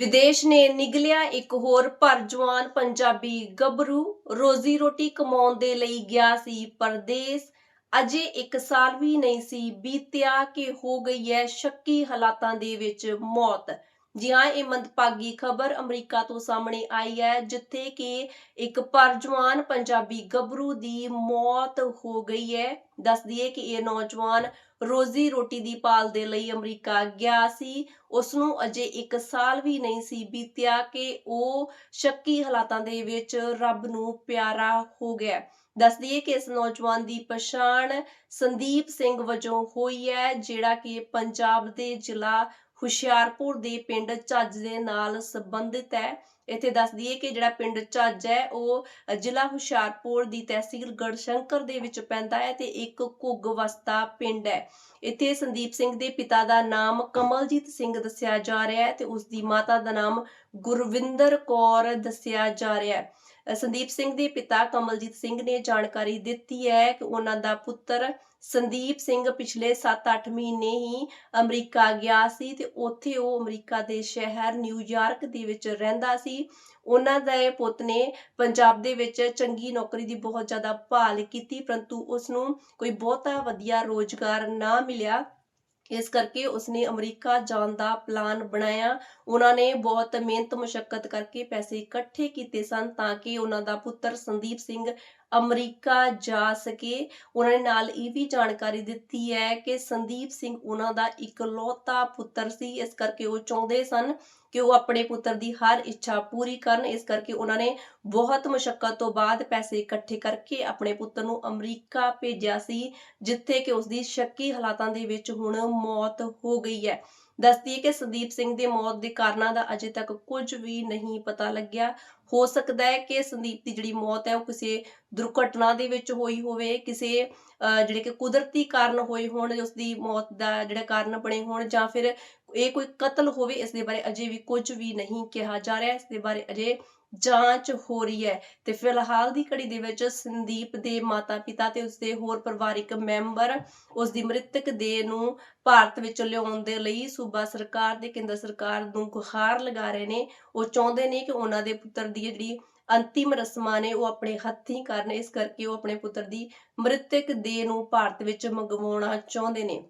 ਵਿਦੇਸ਼ ਨੇ ਨਿਗਲਿਆ ਇੱਕ ਹੋਰ ਭਰ ਜਵਾਨ ਪੰਜਾਬੀ ਗੱਭਰੂ, ਰੋਜ਼ੀ ਰੋਟੀ ਕਮਾਉਣ ਦੇ ਲਈ ਗਿਆ ਸੀ ਪਰਦੇਸ। ਅਜੇ 1 ਸਾਲ ਵੀ ਨਹੀਂ ਸੀ ਬੀਤਿਆ ਕਿ ਹੋ ਗਈ ਹੈ ਸ਼ੱਕੀ ਹਾਲਾਤਾਂ ਦੇ ਵਿੱਚ ਮੌਤ। ਜੀ ਹਾਂ, ਇਹ ਮੰਦਭਾਗੀ ਖਬਰ ਅਮਰੀਕਾ ਤੋਂ ਸਾਹਮਣੇ ਆਈ ਹੈ, ਜਿੱਥੇ ਕਿ ਇੱਕ ਪਰਜਵਾਨ ਪੰਜਾਬੀ ਗੱਭਰੂ ਦੀ ਮੌਤ ਹੋ ਗਈ ਹੈ। ਦੱਸ ਦਈਏ ਕਿ ਇਹ ਨੌਜਵਾਨ ਰੋਜ਼ੀ ਰੋਟੀ ਦੀ ਪਾਲ ਦੇ ਲਈ ਅਮਰੀਕਾ ਗਿਆ ਸੀ। ਉਸ ਨੂੰ ਅਜੇ 1 ਸਾਲ ਵੀ ਨਹੀਂ ਸੀ ਬੀਤਿਆ ਕਿ ਉਹ ਸ਼ੱਕੀ ਹਾਲਾਤਾਂ ਦੇ ਵਿੱਚ ਰੱਬ ਨੂੰ ਪਿਆਰਾ ਹੋ ਗਿਆ। ਦੱਸ ਦਈਏ ਕਿ ਇਸ ਨੌਜਵਾਨ ਦੀ ਪਛਾਣ ਸੰਦੀਪ ਸਿੰਘ ਵਜੋਂ ਹੋਈ ਹੈ, ਜਿਹੜਾ ਕਿ ਪੰਜਾਬ ਦੇ ਜ਼ਿਲ੍ਹਾ ਹੁਸ਼ਿਆਰਪੁਰ ਦੇ ਪਿੰਡ ਝੱਜ ਦੇ ਨਾਲ ਸੰਬੰਧਿਤ ਹੈ। ਇੱਥੇ ਦੱਸ ਦਈਏ ਕਿ ਜਿਹੜਾ ਪਿੰਡ ਝੱਜ ਹੈ, ਉਹ ਜ਼ਿਲ੍ਹਾ ਹੁਸ਼ਿਆਰਪੁਰ ਦੀ ਤਹਿਸੀਲ ਗੜਸ਼ੰਕਰ ਦੇ ਵਿੱਚ ਪੈਂਦਾ ਹੈ ਤੇ ਇੱਕ ਘੁੱਗ ਵਸਤਾ ਪਿੰਡ ਹੈ। ਇੱਥੇ ਸੰਦੀਪ ਸਿੰਘ ਦੇ ਪਿਤਾ ਦਾ ਨਾਮ ਕਮਲਜੀਤ ਸਿੰਘ ਦੱਸਿਆ ਜਾ ਰਿਹਾ ਹੈ ਤੇ ਉਸ ਦੀ ਮਾਤਾ ਦਾ ਨਾਮ ਗੁਰਵਿੰਦਰ ਕੌਰ ਦੱਸਿਆ ਜਾ ਰਿਹਾ ਹੈ। ਸੰਦੀਪ ਸਿੰਘ ਦੇ ਪਿਤਾ ਕਮਲਜੀਤ ਸਿੰਘ ਨੇ ਜਾਣਕਾਰੀ ਦਿੱਤੀ ਹੈ ਕਿ ਉਹਨਾਂ ਦਾ ਪੁੱਤਰ ਸੰਦੀਪ ਸਿੰਘ ਪਿਛਲੇ 7-8 ਮਹੀਨੇ ਹੀ ਅਮਰੀਕਾ ਗਿਆ ਸੀ ਤੇ ਉੱਥੇ ਉਹ ਅਮਰੀਕਾ ਦੇ ਸ਼ਹਿਰ ਨਿਊਯਾਰਕ ਦੇ ਵਿੱਚ ਰਹਿੰਦਾ ਸੀ। ਉਹਨਾਂ ਦੇ ਪੁੱਤ ਨੇ ਪੰਜਾਬ ਦੇ ਵਿੱਚ ਚੰਗੀ ਨੌਕਰੀ ਦੀ ਬਹੁਤ ਜ਼ਿਆਦਾ ਭਾਲ ਕੀਤੀ, ਪਰੰਤੂ ਉਸ ਨੂੰ ਕੋਈ ਬਹੁਤਾ ਵਧੀਆ ਰੋਜ਼ਗਾਰ ਨਾ ਮਿਲਿਆ। ਇਸ ਕਰਕੇ ਉਸਨੇ ਅਮਰੀਕਾ ਜਾਣ ਦਾ ਪਲਾਨ ਬਣਾਇਆ। ਉਹਨਾਂ ਨੇ ਬਹੁਤ ਮਿਹਨਤ ਮੁਸ਼ਕਲ ਕਰਕੇ ਪੈਸੇ ਇਕੱਠੇ ਕੀਤੇ ਸਨ ਤਾਂ ਕਿ ਉਹਨਾਂ ਦਾ ਪੁੱਤਰ ਸੰਦੀਪ ਸਿੰਘ ਅਮਰੀਕਾ ਜਾ ਸਕੇ। ਉਹਨਾਂ ਨੇ ਨਾਲ ਇਹ ਵੀ ਜਾਣਕਾਰੀ ਦਿੱਤੀ ਹੈ ਕਿ ਸੰਦੀਪ ਸਿੰਘ ਉਹਨਾਂ ਦਾ ਇਕਲੌਤਾ ਪੁੱਤਰ ਸੀ। ਇਸ ਕਰਕੇ ਉਹ ਚਾਹੁੰਦੇ ਸਨ ਕਿ ਉਹ ਆਪਣੇ ਪੁੱਤਰ ਦੀ ਹਰ ਇੱਛਾ ਪੂਰੀ ਕਰਨ। ਇਸ ਕਰਕੇ ਉਹਨਾਂ ਨੇ ਬਹੁਤ ਮੁਸ਼ਕਲ ਤੋਂ ਬਾਅਦ ਪੈਸੇ ਇਕੱਠੇ ਕਰਕੇ ਆਪਣੇ ਪੁੱਤਰ ਨੂੰ ਅਮਰੀਕਾ ਭੇਜਿਆ ਸੀ, ਜਿੱਥੇ ਕਿ ਉਸ ਦੀ ਸ਼ੱਕੀ ਹਾਲਾਤਾਂ ਦੇ ਵਿੱਚ ਹੁਣ ਮੌਤ ਹੋ ਗਈ ਹੈ। ਦੱਸਦੀ ਹੈ ਕਿ ਸੰਦੀਪ ਸਿੰਘ ਦੀ ਮੌਤ ਦੇ ਕਾਰਨਾਂ ਦਾ ਅਜੇ ਤੱਕ ਕੁਝ ਵੀ ਨਹੀਂ ਪਤਾ ਲੱਗਿਆ। ਹੋ ਸਕਦਾ ਹੈ ਕਿ ਸੰਦੀਪ ਦੀ ਜਿਹੜੀ ਮੌਤ ਹੈ ਉਹ ਕਿਸੇ ਦੁਰਘਟਨਾ ਦੇ ਵਿੱਚ ਹੋਈ ਹੋਵੇ ਕਿਸੇ ਅਹ, ਜਿਹੜੇ ਕਿ ਕੁਦਰਤੀ ਕਾਰਨ ਹੋਏ ਹੋਣ ਉਸ ਦੀ ਮੌਤ ਦਾ ਜਿਹੜਾ ਕਾਰਨ ਬਣੇ ਹੋਣ ਜਾਂ ਫਿਰ ਇਹ ਕੋਈ ਕਤਲ ਹੋਵੇ ਇਸ ਦੇ ਬਾਰੇ ਅਜੇ ਵੀ ਕੁਝ ਵੀ ਨਹੀਂ ਕਿਹਾ ਜਾ ਰਿਹਾ। ਇਸ ਦੇ ਬਾਰੇ ਅਜੇ ਜਾਂਚ ਹੋ ਰਹੀ ਹੈ। ਤੇ ਫਿਲਹਾਲ ਦੀ ਘੜੀ ਦੇ ਵਿੱਚ ਸੰਦੀਪ ਦੇ ਮਾਤਾ-ਪਿਤਾ ਤੇ ਉਸਦੇ ਹੋਰ ਪਰਿਵਾਰਿਕ ਮੈਂਬਰ ਉਸ ਦੀ ਮ੍ਰਿਤਕ ਦੇਹ ਨੂੰ ਭਾਰਤ ਵਿੱਚ ਲਿਆਉਣ ਦੇ ਲਈ ਸੂਬਾ ਸਰਕਾਰ ਤੇ ਕੇਂਦਰ ਸਰਕਾਰ ਨੂੰ ਗੁਹਾਰ ਲਗਾ ਰਹੇ ਨੇ। ਉਹ ਚਾਹੁੰਦੇ ਨੇ ਕਿ ਉਹਨਾਂ ਦੇ ਪੁੱਤਰ ਦੀ ਜਿਹੜੀ ਅੰਤਿਮ ਰਸਮਾਂ ਨੇ ਉਹ ਆਪਣੇ ਹੱਥੀਂ ਕਰਨ। ਇਸ ਕਰਕੇ ਉਹ ਆਪਣੇ ਪੁੱਤਰ ਦੀ ਮ੍ਰਿਤਕ ਦੇਹ ਨੂੰ ਭਾਰਤ ਵਿੱਚ ਮੰਗਵਾਉਣਾ ਚਾਹੁੰਦੇ ਨੇ।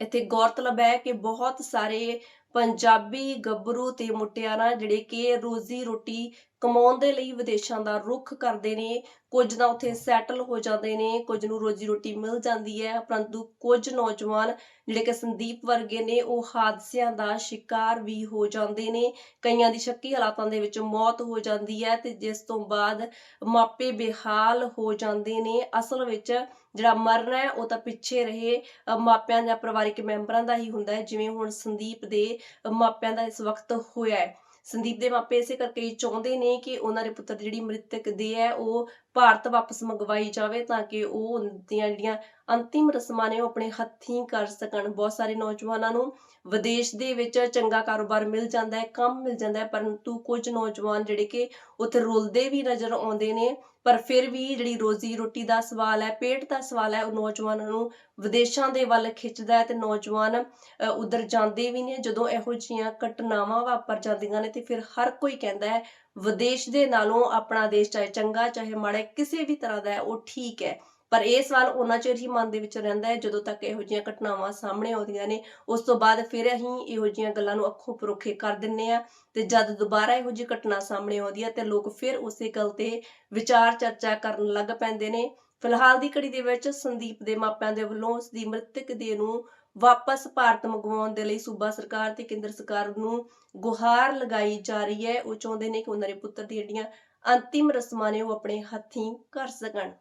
ਇੱਥੇ ਗੌਰਤਲਬ ਹੈ ਕਿ ਬਹੁਤ ਸਾਰੇ ਪੰਜਾਬੀ ਗੱਭਰੂ ਤੇ ਮੁਟਿਆਰਾਂ ਜਿਹੜੇ ਕਿ ਰੋਜ਼ੀ ਰੋਟੀ ਕਮਾਉਣ ਦੇ ਲਈ ਵਿਦੇਸ਼ਾਂ ਦਾ ਰੁਖ ਕਰਦੇ ਨੇ, ਕੁਝ ਨਾ ਉੱਥੇ ਸੈਟਲ ਹੋ ਜਾਂਦੇ ਨੇ, ਕੁਝ ਨੂੰ ਰੋਜ਼ੀ ਰੋਟੀ ਮਿਲ ਜਾਂਦੀ ਹੈ, ਪਰੰਤੂ ਕੁਝ ਨੌਜਵਾਨ ਜਿਹੜੇ ਕਿ ਸੰਦੀਪ ਵਰਗੇ ਨੇ, ਉਹ ਹਾਦਸਿਆਂ ਦਾ ਸ਼ਿਕਾਰ ਵੀ ਹੋ ਜਾਂਦੇ ਨੇ। ਕਈਆਂ ਦੀ ਸ਼ੱਕੀ ਹਾਲਾਤਾਂ ਦੇ ਵਿੱਚ ਮੌਤ ਹੋ ਜਾਂਦੀ ਹੈ ਤੇ ਜਿਸ ਤੋਂ ਬਾਅਦ ਮਾਪੇ ਬੇਹਾਲ ਹੋ ਜਾਂਦੇ ਨੇ। ਅਸਲ ਵਿੱਚ ਜਿਹੜਾ ਮਰਨਾ ਹੈ, ਉਹ ਤਾਂ ਪਿੱਛੇ ਰਹੇ। ਮਾਪਿਆਂ ਜਾਂ ਪਰਿਵਾਰਿਕ ਮੈਂਬਰਾਂ ਦਾ ਹੀ ਹੁੰਦਾ ਹੈ, ਜਿਵੇਂ ਹੁਣ ਸੰਦੀਪ ਦੇ ਮਾਪਿਆਂ ਦਾ ਇਸ ਵਕਤ ਹੋਇਆ ਹੈ। ਸੰਦੀਪ ਦੇ ਮਾਪੇ ਇਸੇ ਕਰਕੇ ਹੀ ਚਾਹੁੰਦੇ ਨੇ ਕਿ ਉਹਨਾਂ ਦੇ ਪੁੱਤਰ ਦੀ ਜਿਹੜੀ ਮ੍ਰਿਤਕ ਦੇਹ ਹੈ, ਉਹ ਭਾਰਤ ਵਾਪਸ ਮੰਗਵਾਈ ਜਾਵੇ ਤਾਂ ਕਿ ਉਹ ਉਹਨਾਂ ਦੀਆਂ ਜਿਹੜੀਆਂ ਅੰਤਿਮ ਰਸਮਾਂ ਨੇ ਉਹ ਆਪਣੇ ਹੱਥੀਂ ਕਰ ਸਕਣ। ਬਹੁਤ ਸਾਰੇ ਨੌਜਵਾਨਾਂ ਨੂੰ ਵਿਦੇਸ਼ ਦੇ ਵਿੱਚ ਚੰਗਾ ਕਾਰੋਬਾਰ ਮਿਲ ਜਾਂਦਾ ਹੈ ਕੰਮ ਮਿਲ ਜਾਂਦਾ ਹੈ ਪਰੰਤੂ ਕੁਝ ਨੌਜਵਾਨ ਜਿਹੜੇ ਕਿ ਉੱਥੇ ਰੁਲਦੇ ਵੀ ਨਜ਼ਰ ਆਉਂਦੇ ਨੇ ਪਰ ਫਿਰ ਵੀ ਜਿਹੜੀ ਰੋਜ਼ੀ ਰੋਟੀ ਦਾ ਸਵਾਲ ਹੈ ਪੇਟ ਦਾ ਸਵਾਲ ਹੈ ਉਹ ਨੌਜਵਾਨਾਂ ਨੂੰ ਵਿਦੇਸ਼ਾਂ ਦੇ ਵੱਲ ਖਿੱਚਦਾ ਹੈ ਤੇ ਨੌਜਵਾਨ ਅ, ਉਧਰ ਜਾਂਦੇ ਵੀ ਨੇ। ਜਦੋਂ ਇਹੋ ਜਿਹੀਆਂ ਘਟਨਾਵਾਂ ਵਾਪਰ ਜਾਂਦੀਆਂ ਨੇ ਤੇ ਫਿਰ ਹਰ ਕੋਈ ਕਹਿੰਦਾ ਹੈ ਵਿਦੇਸ਼ ਦੇ ਨਾਲੋਂ ਆਪਣਾ ਦੇਸ਼ ਚਾਹੇ ਚੰਗਾ ਚਾਹੇ ਮਾੜਾ ਕਿਸੇ ਵੀ ਤਰ੍ਹਾਂ ਦਾ ਹੈ ਉਹ ਠੀਕ ਹੈ। ਪਰ ਇਹ ਸਵਾਲ ਉਹਨਾਂ ਚਿਰ ਹੀ ਮਨ ਦੇ ਵਿੱਚ ਰਹਿੰਦਾ ਹੈ ਜਦੋਂ ਤੱਕ ਇਹੋ ਜਿਹੀਆਂ ਘਟਨਾਵਾਂ ਸਾਹਮਣੇ ਆਉਂਦੀਆਂ ਨੇ। ਉਸ ਤੋਂ ਬਾਅਦ ਫਿਰ ਅਸੀਂ ਇਹੋ ਜਿਹੀਆਂ ਗੱਲਾਂ ਨੂੰ ਅੱਖੋਂ ਪਰੋਖੇ ਕਰ ਦਿੰਨੇ ਆ ਤੇ ਜਦ ਦੁਬਾਰਾ ਇਹੋ ਜਿਹੀ ਘਟਨਾ ਸਾਹਮਣੇ ਆਉਂਦੀ ਹੈ ਤੇ ਲੋਕ ਫਿਰ ਉਸੇ ਗੱਲ ਤੇ ਵਿਚਾਰ ਚਰਚਾ ਕਰਨ ਲੱਗ ਪੈਂਦੇ ਨੇ। ਫਿਲਹਾਲ ਦੀ ਘੜੀ ਦੇ ਵਿੱਚ ਸੰਦੀਪ ਦੇ ਮਾਪਿਆਂ ਦੇ ਵੱਲੋਂ ਉਸ ਦੀ ਮ੍ਰਿਤਕ ਦੇਹ ਨੂੰ ਵਾਪਸ ਭਾਰਤ ਮੰਗਵਾਉਣ ਦੇ ਲਈ ਸੂਬਾ ਸਰਕਾਰ ਤੇ ਕੇਂਦਰ ਸਰਕਾਰ ਨੂੰ ਗੁਹਾਰ ਲਗਾਈ ਜਾ ਰਹੀ ਹੈ। ਉਹ ਚਾਹੁੰਦੇ ਨੇ ਕਿ ਉਹਨਾਂ ਦੇ ਪੁੱਤਰ ਦੀਆਂ ਜਿਹੜੀਆਂ ਅੰਤਿਮ ਰਸਮਾਂ ਨੇ ਉਹ ਆਪਣੇ ਹੱਥੀਂ ਕਰ ਸਕਣ।